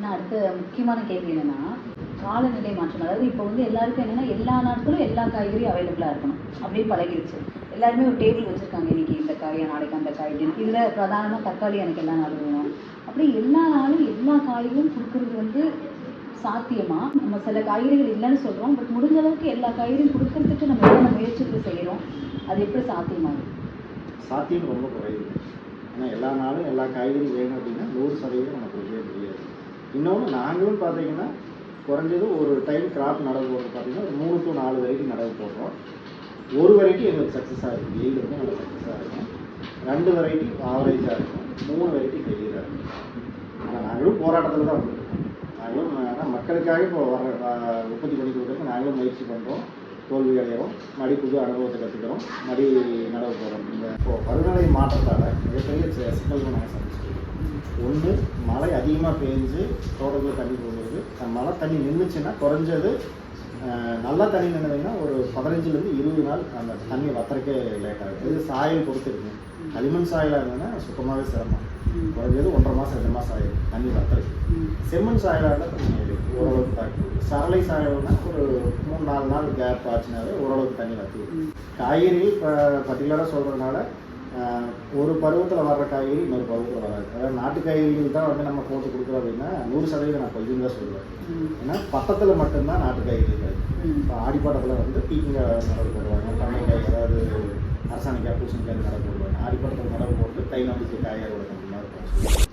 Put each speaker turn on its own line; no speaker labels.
நான் அடுத்த முக்கியமான கேள்வி என்னென்னா காலநிலை மாற்றம். அதாவது இப்போ வந்து எல்லாருக்கும் என்னன்னா எல்லா நாட்களும் எல்லா காய்கறியும் அவைலபிளாக இருக்கணும். அப்படியே பழகிருச்சு. எல்லாருமே ஒரு டேபிள் வச்சுருக்காங்க. இன்னைக்கு இந்த காய் நாளைக்கு அந்த காய் இதில் பிரதானமாக தக்காளி எனக்கு எல்லா நாளும் வேணும் அப்படி எல்லா நாளும் எல்லா காயும் கொடுக்குறது வந்து சாத்தியமா? நம்ம சில காய்கறிகள் இல்லைன்னு சொல்கிறோம் பட் முடிஞ்ச அளவுக்கு எல்லா காய்கறியும் கொடுக்கறதுக்கு நம்ம என்னென்ன முயற்சிகள் செய்கிறோம் அது எப்படி சாத்தியமாகும்
சாத்தியம் ரொம்ப குறையுது ஏன்னா எல்லா நாளும் எல்லா காய்கறியும் வேணும் அப்படின்னா நூறு சதவீதம் நமக்கு இன்னொன்று நாங்களும் பார்த்தீங்கன்னா குறைஞ்சது ஒரு டைம் கிராப் நடவு போடுறது பார்த்தீங்கன்னா ஒரு மூணு டு நாலு வெரைட்டி நடவு போடுறோம். ஒரு வெரைட்டி எங்களுக்கு சக்ஸஸாக இருக்கும். ஈல்டு வந்து நல்லா சக்ஸஸாக இருக்கும். ரெண்டு வெரைட்டி ஆவரேஜாக இருக்கும். மூணு வெரைட்டி ஃபெயிலியராக இருக்கும். ஆனால் நாங்களும் போராட்டத்தில் தான் வந்துருக்கோம் நாங்களும் ஆனால் மக்களுக்காக இப்போ வர உற்பத்தி பண்ணி கொடுக்குறதுக்கு நாங்களும் முயற்சி பண்ணுறோம் தோல்வி அடைகிறோம் மடி புது அனுபவத்தை கற்றுக்கிறோம் மடி நடவு போகிறோம் இந்த இப்போ பருவநிலை மாற்றத்தால் மிகப்பெரிய சிக்கல்கள் நாங்கள் சந்திச்சிருக்கோம். ஒன்று மழை அதிகமாக பெஞ்சு தோட்டத்தில் தண்ணி போகுது அந்த மழை தண்ணி நின்றுச்சுன்னா குறைஞ்சது நல்லா தண்ணி நின்றுதுன்னா ஒரு பதினஞ்சுலேருந்து இருபது நாள் அந்த தண்ணி வத்துறக்கே லேட் ஆகுது இது சாயல் பொறுத்து இருக்கு களிமண் சாயலாக இருந்ததுன்னா சுத்தமாகவே சிரமம். குறைஞ்சது ஒன்றரை மாதம் ரெண்டு மாதம் ஆயிடும் தண்ணி வத்துறதுக்கு
ம்.
செம்மண் சாயலாக இருந்தால் பிரச்சனை இல்லை ஓரளவுக்கு தாக்கு சரளை சாயல்னா ஒரு மூணு நாலு நாள் கேப் ஆச்சுனாவே ஓரளவுக்கு தண்ணி வத்தி
ம்.
காய்கறிகள் இப்போ பர்டிகுலராக சொல்கிறதுனால ஒரு பருவத்தில் வர்ற காய்கறி இன்னொரு பருவத்தில் வராது அதாவது நாட்டு காய்கறிகள் தான் வந்து நம்ம போட்டு கொடுக்குறோம் அப்படின்னா நூறு சதவீதம் நான் கொஞ்சம் தான் சொல்லுவேன். ஏன்னா பட்டத்தில் மட்டும்தான் நாட்டு காய்கறி கிடைக்கும். இப்போ ஆடிப்பட்டத்தில் வந்து பீக்கங்காய் நடவு போடுவாங்க பண்ணைக்காய் அதாவது அரசாணிக்காய் பூசணிக்காய் நடவு போடுவாங்க. ஆடிப்பட்டத்தில் நடவு போட்டு கை நம்பிக்கை காய்கறி இருக்கும்